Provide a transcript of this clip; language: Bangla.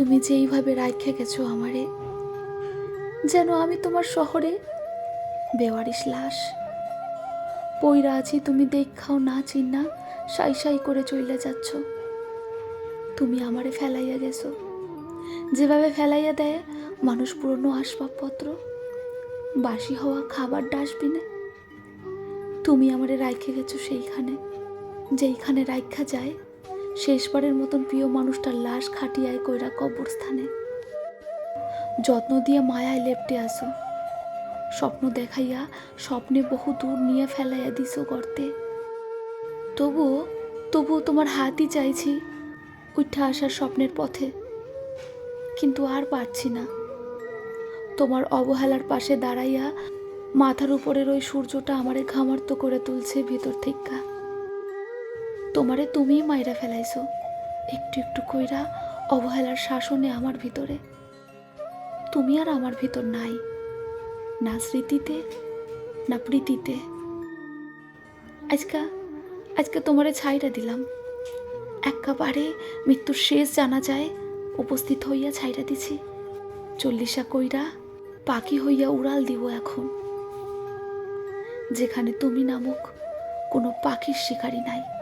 তুমি যে এইভাবে রাখে গেছো আমারে, যেন আমি তোমার শহরে বেওয়ারিশ লাশ, পইরা আছি তুমি দেখাও না চিন্না, সাই সাই করে চইলে যাচ্ছ। তুমি আমারে ফেলাইয়া গেছো। যেভাবে ফেলাইয়া দেয় মানুষ পুরনো আসবাবপত্র, বাসি হওয়া খাবার ডাস্টবিনে। তুমি আমারে রাইখে গেছো সেইখানে, যেইখানে রাইখা যায় শেষবারের মতন প্রিয় মানুষটার লাশ খাটিয়ায় কইরা কবরস্থানে। যত্ন দিয়ে মায়ায় লেপটে আসো স্বপ্ন দেখাইয়া স্বপ্নে বহু দূর নিয়ে ফেলাইয়া দিছো গর্তে। তবুও তবুও তোমার হাতই চাইছি উঠা আসার স্বপ্নের পথে। কিন্তু আর পারছি না। তোমার অবহেলার পাশে দাঁড়াইয়া মাথার উপরের ওই সূর্যটা আমারে ঘামার্ত করে তুলছে ভিতর থেকে তোমারে তুমিই মাইরা ফেলাইছো। একটু একটু কইরা অবহেলার শাসনে আমার ভিতরে। তুমি আর আমার ভিতর নাই। না স্মৃতিতে, না প্রীতিতে। আজকা, আজকে তোমারে ছাইরা দিলাম। একেবারে মৃত্যুর শেষ জানা যায়, উপস্থিত হইয়া ছাইরা দিছি। চল্লিশা কইরা পাখি হইয়া উড়াল দিব এখন। যেখানে তুমি নামক কোনো পাখির শিকারী নাই।